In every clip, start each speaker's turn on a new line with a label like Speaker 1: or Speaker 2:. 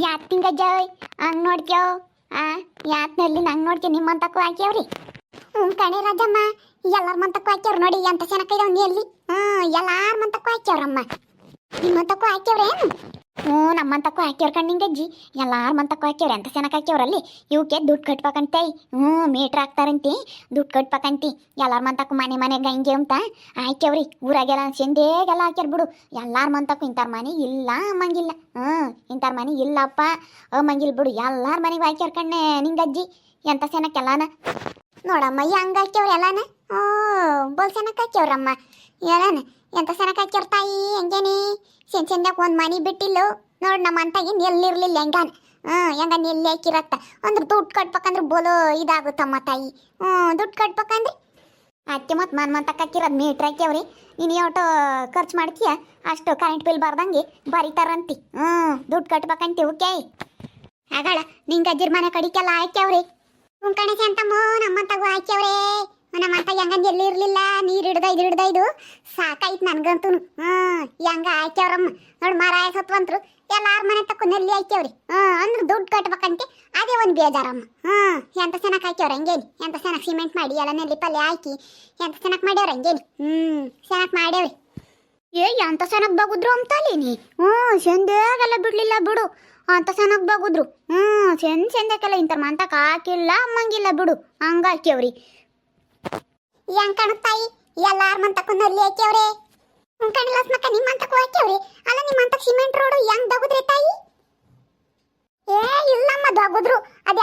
Speaker 1: ಯಾತ್ ತಿಂಗಜ್ಜ ಹಂಗ್ ನೋಡ್ಕ್ಯೋ ಆ, ಯಾತ್ನಲ್ಲಿ ನಂಗೆ ನೋಡ್ಕೆ ನಿಮ್ಮಂತಕ್ಕೂ ಹಾಕ್ಯಾವ್ರಿ? ಹ್ಞೂ ಕಣೆ ರಾಜಮ್ಮ, ಎಲ್ಲಾರ ಮಂತಕ್ಕೂ ಹಾಕ್ಯವ್ರು ನೋಡಿ ಎಂತ ಚೆನ್ನಾಗಿದಾವ ನೀ ಎಲ್ಲಿ ಹ್ಞೂ ಎಲ್ಲಾರ ಮಂತಕ್ಕೂ ಹಾಕ್ಯವ್ರಮ್ಮ. ನಿಮ್ಮಂತಕ್ಕೂ ಹಾಕ್ಯವ್ರೇನು? ಹ್ಞೂ ನಮ್ಮಂತಕ್ಕೂ ಹಾಕ್ಯವ್ರ ಕಣ್ಣಿಂಗಜ್ಜಿ ಎಲ್ಲಾರ ಮಂತಕ್ಕೂ ಹಾಕ್ಯವ್ರೆ. ಎಂತ ಸೆನಕ ಹಾಕ್ಯವ್ರಲ್ಲಿ ಇವಕ್ಕೆ ದುಡ್ಡು ಕಟ್ಬೇಕಂತೆ. ಹ್ಞೂ, ಮೀಟ್ರ್ ಹಾಕ್ತಾರಂತೆ. ದುಡ್ಡು ಕಟ್ಬೇಕಂತಿ. ಎಲ್ಲಾರ ಮಂತಕ್ಕೂ ಮನೆ ಮನೆಗೆ ಹಂಗೆ ಅಂತ ಹಾಕ್ಯವ್ರಿ. ಊರಾಗೆಲ್ಲ ಸೆಂದೇಗೆಲ್ಲ ಹಾಕ್ಯಾರ ಬಿಡು. ಎಲ್ಲಾರ ಮಂತಕ್ಕೂ ಇಂಥವ್ರ ಮನೆ ಇಲ್ಲ ಅಮ್ಮಂಗಿಲ್ಲ. ಹ್ಞೂ ಇಂಥವ್ರ ಮನೆ ಇಲ್ಲಪ್ಪ ಅಮ್ಮಂಗಿಲ್ಲ ಬಿಡು. ಎಲ್ಲಾರ ಮನೆಗೆ ಹಾಕ್ಯವ್ರ ಕಣ್ಣೆ ನಿಂಗಜ್ಜಿ ಎಂತ ಚೆನ್ನಾಗಿ ಎಲ್ಲಾನ? ನೋಡಮ್ಮ, ಹಂಗೆ ಹಾಕ್ಯವ್ರ ಎಲ್ಲಾನ? ಓ ಬೋಲ್ ಸೆನಕ್ಕೆ ಹಾಕ್ಯವ್ರಮ್ಮ. ಎಲ್ಲಾನ? ಎಂತ ಸನಕ ಹಾಕ್ಯವ್ರ ತಾಯಿ, ಹೆಂಗೇನಿ? ಚೆಂದ ಚೆಂದಾಗ ಒಂದು ಮನೆ ಬಿಟ್ಟಿಲ್ಲು. ನೋಡ್ ನಮ್ಮ ಅಂತಾಗಿ ನೆಲ್ಲಿರ್ಲಿಲ್ಲ ಹೆಂಗಾನ? ಹ್ಞೂ, ಹೆಂಗ ಎಲ್ಲಿ ಹಾಕಿರತ್ತ? ಅಂದ್ರೆ ದುಡ್ಡು ಕಟ್ಬೇಕಂದ್ರೆ ಬೋಲೋ ಇದಾಗುತ್ತಮ್ಮ ತಾಯಿ. ಹ್ಞೂ, ದುಡ್ಡು ಕಟ್ಬೇಕಂದ್ರೆ? ಅತ್ತೆ ಮತ್ತು ಮನ್ ಮಂತಕ್ಕೆ ಹಾಕಿರೋದು ಮೀಟ್ರ್ ಹಾಕ್ಯವ್ರಿ. ನೀನು ಎಷ್ಟು ಖರ್ಚು ಮಾಡ್ತೀಯ? ಅಷ್ಟು ಕರೆಂಟ್ ಬಿಲ್ ಬರ್ದಂಗೆ ಬರೀತಾರಂತಿ. ಹ್ಞೂ, ದುಡ್ಡು ಕಟ್ಬೇಕಂತಿ ಓಕೆ ಆಗಳ, ನಿಂಗೆ ಅಜ್ಜಿರ್ ಮನೆ ಕಡಿಕೆಲ್ಲ ಹಾಕ್ಯವ್ರಿ. ಹ್ಞೂ ಕಣೆ ಅಂತಮ್ಮ ನಮ್ಮಂತಾಗೂ ಹಾಕ್ಯವ್ರೆ. ನಮ್ಮಂತ ಹೆಂಗಂದು ಎಲ್ಲಿ ಇರಲಿಲ್ಲ? ನೀರು ಹಿಡ್ದ, ಇದು ಹಿಡ್ದ ಇದು. ಸಾಕಾಯ್ತು ನನಗಂತೂ ಹ್ಞೂ ಹೆಂಗ ಹಾಕ್ಯವ್ರಮ್ಮ ನೋಡಿ ಮರ ಸತ್ವಂತ್ರು, ಎಲ್ಲಾರ ಮನೆ ತಕ್ಕ ನೆಲ್ಲಿ ಹಾಕ್ಯವ್ರಿ ಹ್ಞೂ ಅಂದ್ರೆ ದುಡ್ಡು ಕಟ್ಬೇಕಂತೆ. ಅದೇ ಒಂದು ಬೇಜಾರಮ್ಮ. ಹ್ಞೂ ಎಂಥ ಚೆನ್ನಾಗಿ ಹಾಕ್ಯವ್ರ ಹಂಗೇನಿ? ಎಂಥ ಚೆನ್ನಾಗಿ ಸಿಮೆಂಟ್ ಮಾಡಿ ಎಲ್ಲ ನೆಲ್ಲಿ ಪಲ್ಯ ಹಾಕಿ ಎಂಥ ಚೆನ್ನಾಗಿ ಮಾಡ್ಯವ್ರ ಹಂಗೇನಿ? ಹ್ಞೂ ಚೆನ್ನಾಗಿ ಮಾಡ್ಯವ್ರಿ. ಏ ಎಂಥ ಚೆನ್ನಾಗಿ ಬಗುದ್ರು ಅಂತಲೇನಿ ಹ್ಞೂ ಚಂದಾಗೆಲ್ಲ ಬಿಡಲಿಲ್ಲ ಬಿಡು. ಅಂತ ಚೆನ್ನಾಗಿ ಬಗುದ್ರು? ಹ್ಞೂ ಚಂದ ಚಂದಕ್ಕೆಲ್ಲ ಇಂಥ ಮಂತಕ್ಕೆ ಹಾಕಿಲ್ಲ, ಅಮ್ಮಂಗಿಲ್ಲ ಬಿಡು. ಹಂಗೆ ಹಾಕ್ಯವ್ರಿ. ಹೆಂಗ್ ಕಾಣುತ್ತಾಯಿ ಎಲ್ಲಾರ ಮಂತಕ್ಕೂ ನಲ್ಲಿ ಹಾಕ್ಯವ್ರೆ. ಮಕ್ಕ ನಿಮ್ಮ ಅಂತಕ್ಕೂ ಹಾಕ್ಯವ್ರಿ? ಅಲ್ಲ ನಿಮ್ಮಂತಕ್ ಸಿಮೆಂಟ್ ರೋಡು ಹೆಂಗ್ ದಗುದ್ರಿ ತಾಯಿ? ಏ, ಇಲ್ಲಮ್ಮ, ದಗುದ್ರು.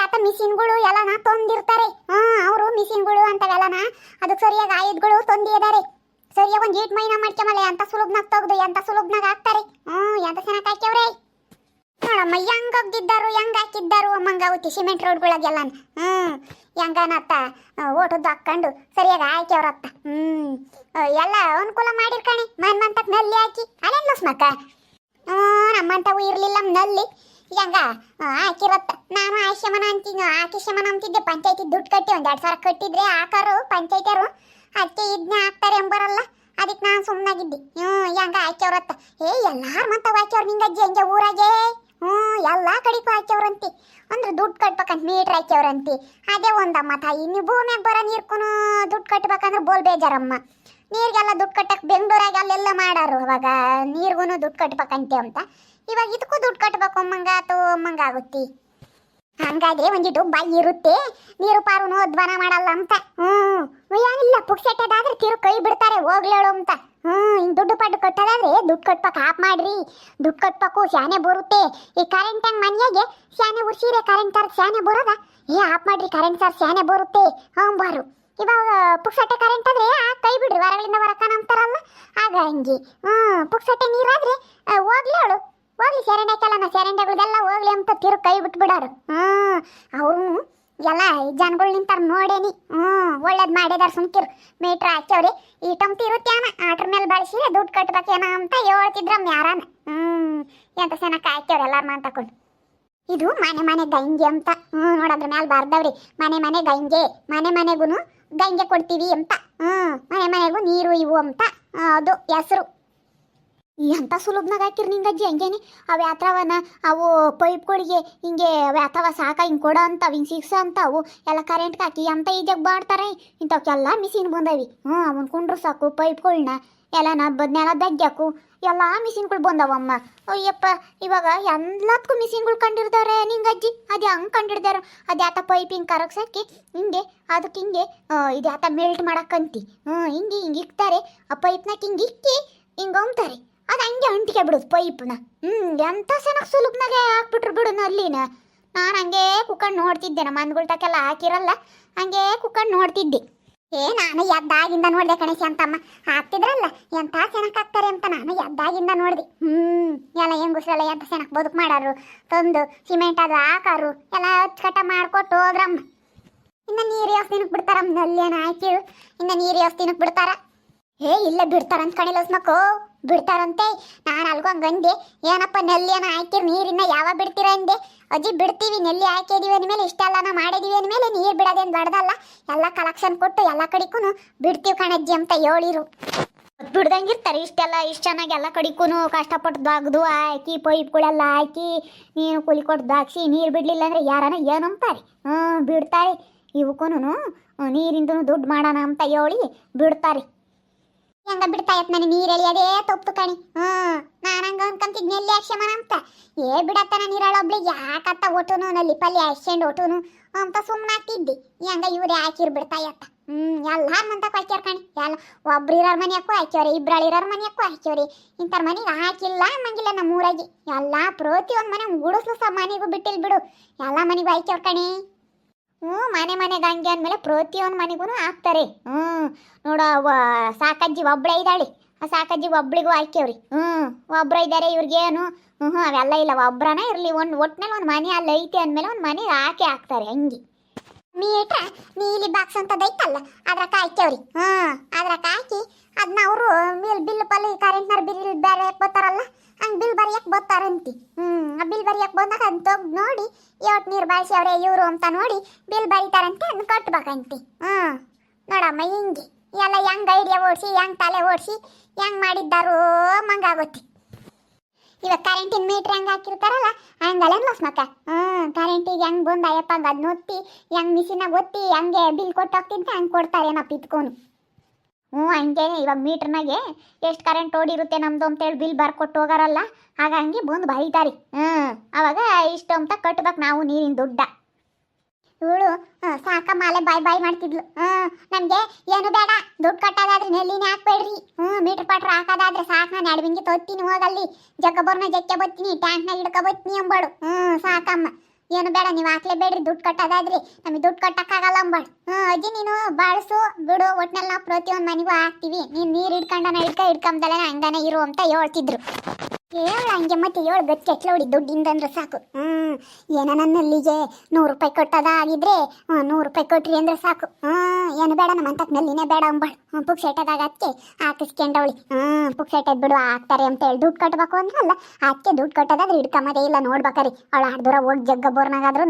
Speaker 1: ಆತ ಮಿಷಿನ್ಗಳು ಎಲ್ಲನ ತೊಂದಿರ್ತಾರೆ. ಹಾ, ಅವರು ಮಿಷಿನ್ಗಳು ಅಂತವೆಲ್ಲನ ಅದಕ್ಕೆ ಸರಿಯಾಗಿ ಆಯುಧಗಳು ತೊಂದಿದ್ದಾರೆ ಸರಿಯಾಗಿ ಒಂದು ಈಟ್ ಮೈನ ಮಾಡ್ಕೊಂಬಲ್ಲ ಎಂತ ಸುಲಭನಾಗ ತೆಗ್ದು, ಎಂತ ಸುಲಭನಾಗ ಹಾಕ್ತಾರೆ. ಹ್ಞೂ ಎಂತ ಚೆನ್ನಾಗಿ ಹಾಕ್ಯವ್ರೆ? ನೋಡಮ್ಮ, ಹೆಂಗ್ ಹೋಗಿದ್ದಾರು ಹೆಂಗ್ ಹಾಕಿದ್ದಾರು ಮಂಗಾವತಿ ಸಿಮೆಂಟ್ ರೋಡ್ಗಳಿಗೆಲ್ಲ ಹ್ಞೂ ಹೆಂಗನತ್ತ? ಓಟದ್ದು ಹಾಕ್ಕೊಂಡು ಸರಿಯಾಗಿ ಹಾಕ್ಯವ್ರತ್ತ ಹ್ಮ್ ಎಲ್ಲ ಅನುಕೂಲ ಮಾಡಿರ್ಕಣಿ ಮನ್ ಮಂತಕ್ನಲ್ಲಿ ಹಾಕಿ. ಅಲೆನ್ ಸ್ಮಕ್ಕ ಹ್ಞೂ ನಮ್ಮಂತವು ಇರ್ಲಿಲ್ಲ ನಲ್ಲಿ. ಹೆಂಗ? ಹಾಕಿರತ್ತ. ನಾನು ಆಯುಷ್ಯಮನ ಅಂತೀನಿ ಆಕಿಷ್ಯಮನ ಅಂತಿದ್ದೆ. ಪಂಚಾಯತಿ ದುಡ್ಡು ಕಟ್ಟಿ ಒಂದು ಎರಡು ಸಾವಿರ ಕಟ್ಟಿದ್ರೆ ಹಾಕಾರು ಪಂಚಾಯತಿಯರು. ಅದಕ್ಕೆ ಇದನ್ನ ಹಾಕ್ತಾರೆ ಎಂಬರಲ್ಲ. ಅದಕ್ಕೆ ನಾನು ಸುಮ್ಮನಾಗಿದ್ದೆ ಹ್ಞೂ ಹೆಂಗ ಹಾಕ್ಯವ್ರತ್ತ ಏ, ಎಲ್ಲಾರು ಮಂತವ್ ಹಾಕ್ಯವ್ರ ನಿಂಗಜ್ಜಿ, ಹಂಗೆ ಊರಾಗೆ? ಹ್ಞೂ, ಎಲ್ಲ ಕಡೆಗೂ ಹಾಕ್ಯವ್ರಂತಿ. ಅಂದ್ರೆ ದುಡ್ಡು ಕಟ್ಬೇಕಂತ ಮೀಟ್ರ್ ಹಾಕ್ಯವ್ರಂತಿ. ಅದೇ ಒಂದಮ್ಮ ತಾಯಿ ನೀವು ಭೂಮಿಯಾಗ ಬರೋ ನೀರ್ಕೂ ದುಡ್ಡು ಕಟ್ಬೇಕಂದ್ರೆ ಬೋಲ್ ಬೇಜಾರಮ್ಮ. ನೀರಿಗೆಲ್ಲ ದುಡ್ಡು ಕಟ್ಟಕ್ಕೆ ಬೆಂಗಳೂರಾಗ ಅಲ್ಲೆಲ್ಲ ಮಾಡಾರು, ಅವಾಗ ನೀರಿಗೂ ದುಡ್ಡು ಕಟ್ಬೇಕಂತೆ ಅಂತ. ಇವಾಗ ಇದಕ್ಕೂ ದುಡ್ಡು ಕಟ್ಬೇಕು ಅಂಗ ಆಗುತ್ತಿ. ಹಂಗಾದ್ರೆ ಒಂದಿಟ್ಟು ಬಾಯಿ ಇರುತ್ತೆ, ನೀರು ಪಾರು ಧ್ವನ ಮಾಡಲ್ಲ ಅಂತ. ಹ್ಞೂ, ಏನಿಲ್ಲ ಪುಕ್ಸೆಟ್ಟದಾದ್ರೆ ತಿರು ಕೈ ಬಿಡ್ತಾರೆ, ಹೋಗ್ಲೇಳು ಅಂತ. ಹ್ಞೂ, ಹಿಂಗೆ ದುಡ್ಡು ಪಟ್ಟು ಕಟ್ಟೋದಾದ್ರೆ ದುಡ್ಡು ಕಟ್ಬೇಕು ಆಪ್ ಮಾಡ್ರಿ. ದುಡ್ಡು ಕಟ್ಬೇಕು ಶಾನೆ ಬರುತ್ತೆ. ಈ ಕರೆಂಟ್ ಹಂಗೆ ಮನೆಯಾಗೆ ಶಾನೆ ಉರ್ಸಿರೆ ಕರೆಂಟ್ ಸರ್ ಶಾನೆ ಬರೋದ? ಏ, ಆಪ್ ಮಾಡ್ರಿ ಕರೆಂಟ್ ಸರ್ ಶಾನೆ ಬರುತ್ತೆ. ಹ್ಞೂ ಬಾರು. ಇವಾಗ, ಪುಕ್ಸಟ್ಟೆ ಕರೆಂಟ್ ಆದ್ರೆ, ಆ, ಕೈ ಬಿಡ್ರಿ ಹೊರಗಳಿಂದ ಬರಕ ಅಂತಾರಲ್ಲ ಆಗ ಹಂಗೆ. ಹ್ಞೂ ಪುಕ್ಸಟ್ಟೆ ನೀರಾದ್ರೆ ಹೋಗ್ಲಿ ಅವಳು. ಹೋಗ್ಲಿ ಸೆರೆಂಡೆಕಲ್ಲ ಸೆರೆಂಡೆಗಳ್ದೆಲ್ಲ ಹೋಗ್ಲಿ ಅಂತ ತಿರು ಕೈ ಬಿಟ್ಬಿಡಾರು. ಹ್ಞೂ ಅವ್ರು ಎಲ್ಲ ಜನಗಳು ನಿಂತಾರ ನೋಡೇನಿ. ಹ್ಞೂ ಒಳ್ಳೇದು ಮಾಡಿದಾರ ಸುಮ್ಕಿರ್. ಮೀಟ್ರ್ ಹಾಕ್ಯವ್ರಿ. ಈ ಟಮ್ತಿ ಇರುತ್ತೇನ ಆಟ್ರ ಮೇಲೆ ಬಳಸಿ ದುಡ್ಡು ಕಟ್ಬೇಕೇನ ಅಂತ ಹೇಳ್ತಿದ್ರಮ್ಮ ಯಾರಾನ. ಹ್ಮ್, ಎಂತ ಸೆನಕ ಹಾಕ್ಯವ್ರಿ ಎಲ್ಲಾರ ಮಾನ್ ತಕೊಂಡು ಇದು ಮನೆ ಮನೆ ಗಂಗೆ ಅಂತ. ಹ್ಞೂ ನೋಡದ್ರ ಮೇಲೆ ಬರ್ದವ್ರಿ. ಮನೆ ಮನೆ ಗಂಗೆ, ಮನೆ ಮನೆಗೂ ಗಂಗೆ ಕೊಡ್ತೀವಿ ಅಂತ. ಹ್ಮ್, ಮನೆ ಮನೆಗೂ ನೀರು ಇವು ಅಂತ. ಅದು ಹೆಸರು. ಎಂತ ಸುಲಭನಾಗ ಹಾಕಿರ್ ನಿಂಗಜ್ಜಿ ಹಂಗೇನೆ? ಆ ಯಾತ್ರವನ ಅವು ಪೈಪ್ಗಳಿಗೆ ಹಿಂಗೆ ವ್ಯಾತವ ಸಾಕ, ಹಿಂಗೆ ಕೊಡೋ ಅಂತಾವ ಹಿಂಗೆ ಸಿಕ್ಸ ಅಂತಾವು ಎಲ್ಲ ಕರೆಂಟ್ಗೆ ಹಾಕಿ ಅಂತ ಈಜಾಗ ಮಾಡ್ತಾರೆ ಇಂಥವಕ್ಕೆಲ್ಲ ಮಿಷಿನ್ ಬಂದವಿ. ಹ್ಞೂ, ಅವನ್ ಕುಂಡ್ರು ಸಾಕು ಪೈಪ್ಗಳನ್ನ ಎಲ್ಲ ಬದ್ನೆಲ್ಲ ದಗ್ಗ್ಯಾಕು, ಎಲ್ಲ ಮಿಷಿನ್ಗಳು ಬಂದವಮ್ಮ. ಅಯ್ಯಪ್ಪ, ಇವಾಗ ಎಲ್ಲದಕ್ಕೂ ಮಿಷಿನ್ಗಳು ಕಂಡಿರ್ತಾರೆ ನಿಂಗಜ್ಜಿ ಅದು ಹಂಗೆ ಕಂಡಿಡ್ದಾರ ಅದು ಯಾತ ಪೈಪ್ ಹಿಂಗೆ ಕರಗ್ಸಾಕಿ ಹಿಂಗೆ ಅದಕ್ಕೆ ಹಿಂಗೆ ಇದು ಯಾತ ಮೆಲ್ಟ್ ಮಾಡಕ್ಕಂತಿ. ಹ್ಞೂ, ಹಿಂಗೆ ಹಿಂಗೆ ಇಕ್ತಾರೆ. ಆ ಪೈಪ್ನಾಗ ಹಿಂಗೆ ಇಕ್ಕಿ, ಹಿಂಗೆ ಅಂತಾರೆ ಅದು ಹಂಗೆ ಅಂಟಿಕೆ ಬಿಡುದು ಪೈಪ್ನ. ಹ್ಞೂ ಎಂಥ ಚೆನ್ನಾಗಿ ಸುಲಭನಾಗೆ ಹಾಕ್ಬಿಟ್ರು ಬಿಡು ಅಲ್ಲಿನ. ನಾನು ಹಂಗೆ ಕುಕ್ಕಂಡು ನೋಡ್ತಿದ್ದೆ, ನಮ್ಮ ಮನ್ಗಳ ತಕ್ಕೆಲ್ಲ ಹಾಕಿರಲ್ಲ, ಹಂಗೆ ಕುಕ್ಕಂಡು ನೋಡ್ತಿದ್ದೆ. ಏ, ನಾನು ಎದ್ದಾಗಿಂದ ನೋಡಿದೆ ಕಣೇಶ್ ಅಂತಮ್ಮ. ಹಾಕ್ತಿದ್ರಲ್ಲ ಎಂಥ ಸೆನಕ್ ಹಾಕ್ತಾರೆ ಅಂತ ನಾನು ಎದ್ದಾಗಿಂದ ನೋಡಿದೆ. ಹ್ಞೂ ಎಲ್ಲ ಹೆಂಗುಸ್ರೆಲ್ಲ ಎಂಥ ಚೆನ್ನಾಗಿ ಬದುಕು ಮಾಡಾರು. ತಂದು, ಸಿಮೆಂಟ್ ಅದು ಹಾಕಾರು, ಎಲ್ಲ ಅಚ್ಚುಕಟ್ಟ ಮಾಡ್ಕೊಟ್ಟು ಹೋದ್ರಮ್ಮ. ಇನ್ನು ನೀರು ಯಾವ ದಿನಕ್ಕೆ ಬಿಡ್ತಾರಮ್ಮ ಏನು ಹಾಕಿರು. ಇನ್ನು ನೀರು ಯಾವ ದಿನಕ್ಕೆ ಬಿಡ್ತಾರ? ಏ, ಇಲ್ಲ ಬಿಡ್ತಾರಂತ ಕಣಿಲ್ಲ ಮಕ್ಕೋ ಬಿಡ್ತಾರಂತೆ. ನಾನು ಅಲ್ಗೋ ಹಂಗಂದೆ ಏನಪ್ಪ ನೆಲ್ಲಿ ಏನೋ ಹಾಕಿರ್ ನೀರಿನ್ನ ಯಾವಾಗ ಬಿಡ್ತೀರ ಅಂದೆ? ಅಜ್ಜಿ ಬಿಡ್ತೀವಿ, ನೆಲ್ಲಿ ಹಾಕಿದೀವಿ ಅಂದಮೇಲೆ ಇಷ್ಟೆಲ್ಲನ ಮಾಡಿದೀವಿ ಅಂದಮೇಲೆ ನೀರು ಬಿಡೋದೇನು ದೊಡ್ಡದಲ್ಲ? ಎಲ್ಲ ಕಲೆಕ್ಷನ್ ಕೊಟ್ಟು ಎಲ್ಲ ಕಡೆಗೂ ಬಿಡ್ತೀವಿ ಕಣಜ್ಜಿ ಅಂತ ಹೇಳಿರು. ಬಿಡ್ದಂಗಿರ್ತಾರೆ ಇಷ್ಟೆಲ್ಲ ಇಷ್ಟು ಚೆನ್ನಾಗಿ ಎಲ್ಲ ಕಡಿಗೂ ಕಷ್ಟಪಟ್ಟು ದಾಗ್ದು ಹಾಕಿ, ಪೈಪ್ಗಳೆಲ್ಲ ಹಾಕಿ, ನೀನು ಕುಲಿ ಕೊಟ್ಟು ದಾಗ್ಸಿ, ನೀರು ಬಿಡಲಿಲ್ಲ ಅಂದರೆ ಯಾರನ ಏನಂತಾರೆ ಹ್ಞೂ ಬಿಡ್ತಾರೆ. ಇವಕ್ಕೂ ನೀರಿಂದನೂ ದುಡ್ಡು ಮಾಡೋಣ ಅಂತ ಹೇಳಿ ಬಿಡ್ತಾರೆ. ಹೆಂಗ ಬಿಡ್ತಾ ಇತ್ತು ನನಗೆ ನೀರು ಎಳಿಯೋದೇ ತಪ್ಪು ಕಣಿ. ಹ್ಞೂ, ನಾನು ಹಂಗ ಎಲ್ಲಿ ಅಕ್ಷಮನ ಅಂತ? ಏ, ಬಿಡತ್ತನ ನೀರಳೊಬ್ಳಿಗೆ ಯಾಕತ್ತ ಒಟುನು ನಲ್ಲಿ ಪಲ್ಯ ಹಚ್ಕೊಂಡು ಒಟುನು ಅಂತ ಸುಮ್ಮನೆ ಹಾಕಿದ್ದಿ. ಹೆಂಗ ಇವ್ರು ಹಾಕಿರ್ ಬಿಡ್ತಾ ಇತ್ತ ಹ್ಮ್ ಎಲ್ಲಾರ ಮಂತಕ್ಕೆ ಹಾಕ್ಯಾರ ಕಣಿ. ಎಲ್ಲ, ಒಬ್ರು ಇರೋರ್ ಮನೆಯಕ್ಕೂ ಹಾಕ್ಯವ್ರಿ, ಇಬ್ರಳು ಇರೋರ್ ಮನೆಯಕ್ಕೂ ಹಾಕ್ಯವ್ರಿ? ಇಂಥವ್ರ ಮನೆಗೆ ಹಾಕಿಲ್ಲ ಅನ್ನಂಗಿಲ್ಲ ನಮ್ಮ ಊರಾಗಿ ಎಲ್ಲ ಪ್ರತಿಯೊಂದು ಮನೆ ಗುಡಿಸ್ಲು ಸಹ ಮನೆಗೂ ಬಿಟ್ಟಿಲ್ ಬಿಡು. ಎಲ್ಲ ಮನೆಗೂ ಹಾಕ್ಯವ್ರ ಕಣಿ. ಹ್ಞೂ, ಮನೆ ಮನೆಗೆ ಹಂಗೆ ಅಂದಮೇಲೆ ಪ್ರತಿಯೊಂದು ಮನೆಗೂ ಹಾಕ್ತಾರೆ ಹ್ಞೂ, ನೋಡು ಸಾಕಜ್ಜಿ ಒಬ್ಳೆ ಇದ್ದಾಳೆ. ಆ ಸಾಕಜ್ಜಿ ಒಬ್ಳಿಗೂ ಹಾಕ್ಯವ್ರಿ ಹ್ಞೂ, ಒಬ್ರ ಇದ್ದಾರೆ ಇವ್ರಿಗೇನು? ಹ್ಞೂ ಹ್ಞೂ ಅವೆಲ್ಲ ಇಲ್ಲ ಒಬ್ರನೇ ಇರಲಿ. ಒಂದು ಒಟ್ಟಿನಲ್ಲಿ ಒಂದು ಮನೆ ಅಲ್ಲಿ ಐತೆ ಅಂದಮೇಲೆ ಒಂದು ಮನೆಗೆ ಹಾಕಿ ಹಾಕ್ತಾರೆ ಹಂಗೆ. ಮೀಟ್ರ, ನೀಲಿ ಬಾಕ್ಸ್ ಅಂತ ಐತಲ್ಲ ಅದ್ರ ಹಾಕ್ಯವ್ರಿ ಹ್ಞೂ ಅದ್ರ ಹಾಕಿ ಅದನ್ನ ಅವರು ಬಿಲ್ ಬಿಲ್ ಪಲ್ಲಿ ಕರೆಂಟ್ನರ್ ಬಿಲ್ ಬೇರೆ ಬರ್ತಾರಲ್ಲ ಹಂಗೆ ಬಿಲ್ ಬರೆಯಕ್ ಬರ್ತಾರಂತಿ ಆ ಬಿಲ್ ಬರೆಯಕ್ ಬಂದಾಗ ಅಂತ ತೆಗ್ದು ನೋಡಿ ಇವತ್ತು ನೀರು ಬಾಳ್ಸ್ಯವ್ರೆ ಇವರು ಅಂತ ನೋಡಿ ಬಿಲ್ ಬರೀತಾರಂತೆ ಅದನ್ನ ಕಟ್ಬೇಕಂತಿ. ಹ್ಮ್, ನೋಡಮ್ಮ ಹಿಂಗೆ. ಎಲ್ಲ ಹೆಂಗ್ ಐಡಿಯಾ ಓಡಿಸಿ, ಹೆಂಗ್ ತಲೆ ಓಡಿಸಿ, ಹೆಂಗ್ ಮಾಡಿದ್ದಾರೋ ಮಂಗಾಗುತ್ತೆ ಇವಾಗ ಕರೆಂಟಿನ ಮೀಟ್ರ್ ಹೆಂಗ್ ಹಾಕಿರ್ತಾರಲ್ಲ, ಹಂಗಲ್ಲ ಲಸ್ ಮಕ್ಕ? ಹ್ಮ್ ಕರೆಂಟಿಗೆ ಹೆಂಗ್ ಬಂದಾಯಪ್ಪ ಅಯ್ಯಪ್ಪ ಅದ್ ಒತ್ತಿ, ಹೆಂಗ್ ಮಿಷಿನಾಗ ಒತ್ತಿ, ಹೆಂಗೆ ಬಿಲ್ ಕೊಟ್ಟು ಹೋಗ್ತಿದ್ದೆ ಹಂಗೆ ಕೊಡ್ತಾರೇನಪ್ಪ ಇತ್ಕೊಂಡು ಹ್ಞೂ, ಹಂಗೇನೆ ಇವಾಗ ಮೀಟ್ರ್ನಾಗೆ ಎಷ್ಟು ಕರೆಂಟ್ ಓಡಿರುತ್ತೆ ನಮ್ದು ಅಂತೇಳಿ ಬಿಲ್ ಬರ್ಕೊಟ್ಟು ಹೋಗಾರಲ್ಲ ಹಂಗೆ ಬಂದು ಬೈತಾರಿ ಹ್ಞೂ, ಅವಾಗ ಇಷ್ಟು ಅಂತ ಕಟ್ಬೇಕು ನಾವು ನೀರಿನ ದುಡ್ಡ. ಇವಳು ಸಾಕ ಮಾಲೆ ಬಾಯ್ ಬಾಯ್ ಮಾಡ್ತಿದ್ಲು. ಹ್ಞೂ ನಮಗೆ ಏನು ಬೇಡ, ದುಡ್ಡು ಕಟ್ಟೋದಾದ್ರೆ ನೆಲ್ಲಿನೇ ಹಾಕ್ಬೇಡ್ರಿ. ಹ್ಞೂ ಮೀಟ್ರ್ ಪಾಟ್ರ್ ಹಾಕೋದಾದ್ರೆ ಸಾಕು, ನಾನು ಎಡವಿಂಗಿ ತೊತ್ತೀನಿ ಹೋಗಲ್ಲಿ. ಜಗ್ಗಬೋರ್ನ ಜಕ್ಕೆ ಬತ್ತೀನಿ ಟ್ಯಾಂಕ್ನಾಗ ಹಿಡ್ಕೊ ಬತ್ತೀನಿ ಅಂಬಾಡು ಹ್ಞೂ, ಸಾಕಮ್ಮ. ಏನು ಬೇಡ, ನೀವು ಹಾಕ್ಲೇಬೇಡ್ರಿ ದುಡ್ಡು ಕಟ್ಟೋದಾದ್ರಿ. ನಮಗೆ ದುಡ್ಡು ಕಟ್ಟಕ್ಕಾಗಲ್ಲ ಅಂಬಾಳ್. ಹ್ಞೂ ಅಜ್ಜಿ ನೀನು ಬಾಳ್ಸು. ಬಿಡು, ಒಟ್ನಲ್ಲಿ ನಾವು ಪ್ರತಿಯೊಂದು ಮನೆಗೂ ಹಾಕ್ತೀವಿ. ನೀನು ನೀರು ಹಿಡ್ಕೊಂಡನ ಹಿಡ್ಕ ಹಿಡ್ಕೊಂಬದಲ್ಲ ಹಂಗಾನೆ ಇರು ಅಂತ ಹೇಳ್ತಿದ್ರು. ಹೇಳು ಹಂಗೆ ಮತ್ತೆ ಏಳು ಗಚ್ಚಿ ದುಡ್ಡಿಂದ ಅಂದ್ರೆ ಸಾಕು. ಹ್ಮ್, ಏನ ನನ್ನಲ್ಲಿಗೆ ನೂರು ರೂಪಾಯಿ ಕೊಟ್ಟದ ಆಗಿದ್ರೆ ನೂರು ರೂಪಾಯಿ ಕೊಟ್ರಿ ಅಂದ್ರೆ ಸಾಕು. ಹ್ಮ್, ಏನು ಬೇಡ ನಮ್ಮ ಅಂತಕ್ ನಲ್ಲಿನೇ ಬೇಡ ಅಂಬಾಳು. ಹ್ಮ್ ಪುಕ್ಸೆಟದಾಗ ಅದಕ್ಕೆ ಹಾಕಿಸ್ಕೊಂಡವಳಿ ಹ್ಮ್ ಪುಕ್ಸೆಟದ್ ಬಿಡು ಹಾಕ್ತಾರೆ ಅಂತ ಹೇಳಿ ದುಡ್ಡು ಕಟ್ಟಬೇಕು ಅಂದ್ರಲ್ಲ ಅದಕ್ಕೆ ದುಡ್ಡು ಕಟ್ಟೋದಾದ್ರೆ ಹಿಡ್ಕೊಂಬದೇ ಇಲ್ಲ ನೋಡ್ಬೇಕಾರಿ. ಅವಳು ಆಡ್ದೂರ ಹೋಗಿ ಜಗ್ಗ ಬೋರ್ನಾಗಾದ್ರೂ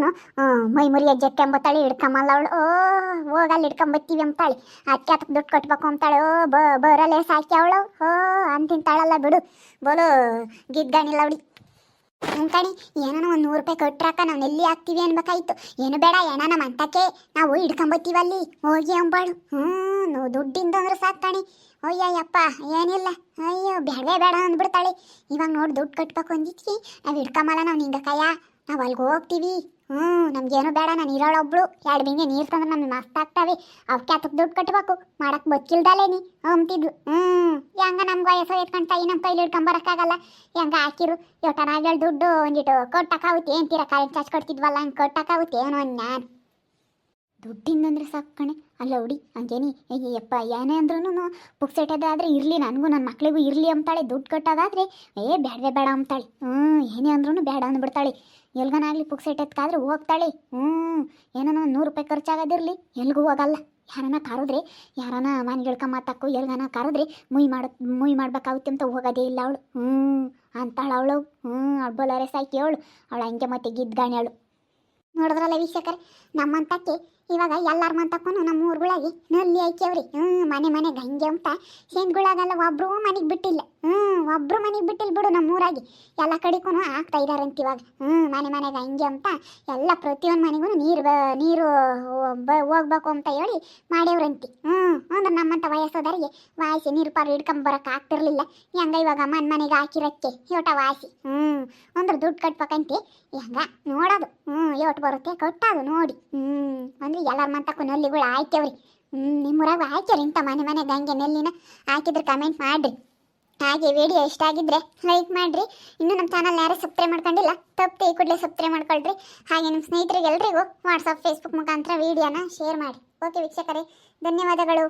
Speaker 1: ಮೈ ಮುರಿಯ ಜಕ್ಕೆ ಎಂಬತ್ತಾಳೆ ಹಿಡ್ಕೊಂಬಲ್ಲ ಅವಳು. ಓ ಹೋಗಲ್ಲಿ ಹಿಡ್ಕೊಂಬತ್ತೀವಿ ಅಂತಾಳೆ. ಅದಕ್ಕೆ ಅದಕ್ಕೆ ದುಡ್ಡು ಕಟ್ಟಬೇಕು ಅಂತಾಳೆ. ಓ ಬರಲ್ಲೇ ಸಾಕಿ ಅವಳು. ಓ ಅಂತಿಂತಾಳಲ್ಲ ಬಿಡು. ಬೋಲು ಗಿದ್ದಾಣಿಲ್ಲ ಅವಳಿ ಹ್ಞೂ ಕಣಿ ಏನೋ ಒಂದು ನೂರು ರೂಪಾಯಿ ಕೊಟ್ರಾಕ ನಾವು ಎಲ್ಲಿ ಹಾಕ್ತೀವಿ ಅನ್ಬೇಕಾಯ್ತು. ಏನು ಬೇಡ, ಏನ ನಮ್ಮ ಅಂತಕ್ಕೆ. ನಾವು ಹಿಡ್ಕೊಂಬತ್ತೀವಲ್ಲಿ. ಹೋಗಿ ಅಂಬಾಳು. ಹ್ಞೂ ನೋ ದುಡ್ಡಿಂದ ಅಂದ್ರೆ ಸಾಕು ಕಣಿ. ಅಯ್ಯಯ್ಯಪ್ಪ, ಏನಿಲ್ಲ. ಅಯ್ಯೋ ಬೇಡವೇ ಬೇಡ ಅಂದ್ಬಿಡ್ತಾಳೆ. ಇವಾಗ ನೋಡಿ ದುಡ್ಡು ಕಟ್ಬೇಕು ಅಂದಿದ್ವಿ. ನಾವು ಹಿಡ್ಕೊಂಬಲ್ಲ ನಾವು ನಿಂಗಕ್ಕಯ್ಯ ಕಯ್ಯ ನಾವು ಅಲ್ಲಿಗೆ ಹೋಗ್ತೀವಿ. ಹ್ಞೂ ನಮಗೇನು ಬೇಡ, ನಾನು ಇರೋಳೊಬ್ಳು ಎರಡು ಬಿಂಗೆ ನೀರು ತಂದ್ರೆ ನಮ್ಗೆ ಮಸ್ತ್ ಆಗ್ತಾವೆ. ಅವಕ್ಕೆ ಅದಕ್ಕೆ ದುಡ್ಡು ಕಟ್ಟಬೇಕು ಮಾಡಕ್ಕೆ ಬಕ್ಕಿಲ್ದಲೇ ನೀ ಅಂತಿದ್ಲು ಹ್ಞೂ ಹೆಂಗ ನಮ್ಗೆ ವಯಸ್ಸು ಎತ್ಕೊಂಡು ತಾಯಿ ನಮ್ಮ ಕೈಲಿ ಹಿಡ್ಕೊಂಬರಕ್ಕಾಗಲ್ಲ ಹೆಂಗ ಹಾಕಿರು? ಯೋಟನಾಗಳ ದುಡ್ಡು ಒಂದಿಟ್ಟು ಕೊಟ್ಟಕ್ಕಾಗುತ್ತೆ ಏನ್ತೀರ ಕರೆಂಟ್ ಚಾರ್ಜ್ ಕೊಡ್ತಿದ್ವಲ್ಲ, ಹಂಗೆ ಕೊಟ್ಟಕ್ಕಾಗುತ್ತೆ ಏನೋ ನಾನು ದುಡ್ಡಿಂದಂದ್ರೆ ಸಾಕು ಕಣೆ. ಅಲ್ಲ ಹುಡಿ, ಹಂಗೇನಿ? ಯಪ್ಪ, ಏನೇ ಅಂದ್ರೂ ಪುಕ್ಸೆಟದಾದ್ರೆ ಇರಲಿ, ನನಗೂ ನನ್ನ ಮಕ್ಳಿಗೂ ಇರಲಿ ಅಂತಾಳೆ ದುಡ್ಡು ಕಟ್ಟೋದಾದರೆ, ಏ ಬೇಡವೇ ಬೇಡ ಅಂತಾಳೆ ಹ್ಞೂ, ಏನೇ ಅಂದ್ರೂ ಬೇಡ ಅಂದ್ಬಿಡ್ತಾಳೆ. ಎಲ್ಗನಾಗ್ಲಿ ಪುಕ್ಸೆಟ್ ಎತ್ಕಾದ್ರೆ ಹೋಗ್ತಾಳೆ. ಹ್ಞೂ ಏನೋ ನೂರು ರೂಪಾಯಿ ಖರ್ಚಾಗೋದಿರಲಿ, ಎಲ್ಗೂ ಹೋಗಲ್ಲ. ಯಾರನ್ನ ಕರೆದ್ರೆ ಯಾರನ್ನ ಮನೆಗೆ ಮಾತಾಕು, ಎಲ್ಗನ ಕರೆದ್ರೆ ಮುಯ್ ಮಾಡ, ಮುಯ್ ಮಾಡ್ಬೇಕಾಗುತ್ತೆ ಅಂತ ಹೋಗೋದೇ ಇಲ್ಲ ಅವಳು. ಹ್ಞೂ, ಅಂತಾಳು ಅವಳು. ಹ್ಞೂ, ಅವಳು ಬೊಲಾರೆ ಸಾಕಿ ಅವಳು. ಅವಳು ಹಂಗೆ ಮತ್ತೆ ಗಿದ್ದಾಣೆ ಅವಳು. ನೋಡಿದ್ರಲ್ಲ ವೀಕ್ಷಕರೇ, ನಮ್ಮಂತಕ್ಕೆ ಇವಾಗ ಎಲ್ಲಾರ ಮಂತಕ್ಕೂ ನಮ್ಮ ಊರುಗಳಾಗಿ ನಲ್ಲಿ ಐಕ್ಯವ್ರಿ. ಹ್ಞೂ ಮನೆ ಮನೆಗೆ ಹಂಗೆ ಅಂತ ಶೇಂಗುಳಾಗೆಲ್ಲ, ಒಬ್ರು ಮನೆಗೆ ಬಿಟ್ಟಿಲ್ಲ. ಹ್ಞೂ ಒಬ್ರು ಮನೆಗೆ ಬಿಟ್ಟಿಲ್ಲ ಬಿಡು ನಮ್ಮ ಊರಾಗಿ. ಎಲ್ಲ ಕಡೆಗೂ ಆಗ್ತಾ ಇದಾರಂತ ಇವಾಗ. ಹ್ಞೂ ಮನೆ ಮನೆಗೆ ಹಂಗೆ ಅಂತ ಎಲ್ಲ ಪ್ರತಿಯೊಂದು ಮನೆಗೂ ನೀರು ಬ ನೀರು ಬ, ಹೋಗ್ಬೇಕು ಅಂತ ಹೇಳಿ ಮಾಡ್ಯವ್ರಂತಿ. ಹ್ಞೂ ಅಂದ್ರೆ ನಮ್ಮಂಥ ವಯಸ್ಸೋದರಿಗೆ ವಾಸಿ ನೀರು ಪಾರು ಹಿಡ್ಕೊಂಬರಕ್ಕೆ ಆಗ್ತಿರ್ಲಿಲ್ಲ. ಹೆಂಗ ಇವಾಗ ಮನೆ ಮನೆಗೆ ಹಾಕಿರಕ್ಕೆ? ಯೋಟ ವಾಸಿ. ಹ್ಞೂ ಅಂದ್ರೆ ದುಡ್ಡು ಕಟ್ಬೇಕಂತೆ. ಹೆಂಗ ನೋಡೋದು. ಹ್ಞೂ ಯೋಟ್ ಬರುತ್ತೆ, ಕಟ್ಟೋದು ನೋಡಿ. ಹ್ಞೂ ಅಂದ್ರೆ ಎಲ್ಲರ ಮಂತಕ್ಕೂ ನಲ್ಲಿಗಳು ಆಯ್ಕೆವ್ರಿ. ಹ್ಞೂ ನಿಮ್ಮೂರಾಗ ಹಾಕ್ಯಾರ ಇಂಥ ಮನೆ ಮನೆ ಹಂಗೆ ನೆಲ್ಲಿನ. ಹಾಕಿದ್ರೆ ಕಮೆಂಟ್ ಮಾಡಿರಿ. ಹಾಗೆ ವಿಡಿಯೋ ಇಷ್ಟ ಆಗಿದ್ರೆ ಲೈಕ್ ಮಾಡಿರಿ. ಇನ್ನು ನಮ್ಮ ಚಾನಲ್ ಯಾರು ಸಬ್ಸ್ಕ್ರೈಬ್ ಮಾಡ್ಕೊಂಡಿಲ್ಲ, ತಪ್ಪು ಈ ಕೂಡಲೇ ಸಬ್ಸ್ಕ್ರೈಬ್ ಮಾಡ್ಕೊಳ್ರಿ. ಹಾಗೆ ನಿಮ್ಮ ಸ್ನೇಹಿತರಿಗೆ ಎಲ್ರಿಗೂ ವಾಟ್ಸಪ್ ಫೇಸ್ಬುಕ್ ಮುಖಾಂತರ ವಿಡಿಯೋನ ಶೇರ್ ಮಾಡಿ. ಓಕೆ ವೀಕ್ಷಕರೇ, ಧನ್ಯವಾದಗಳು.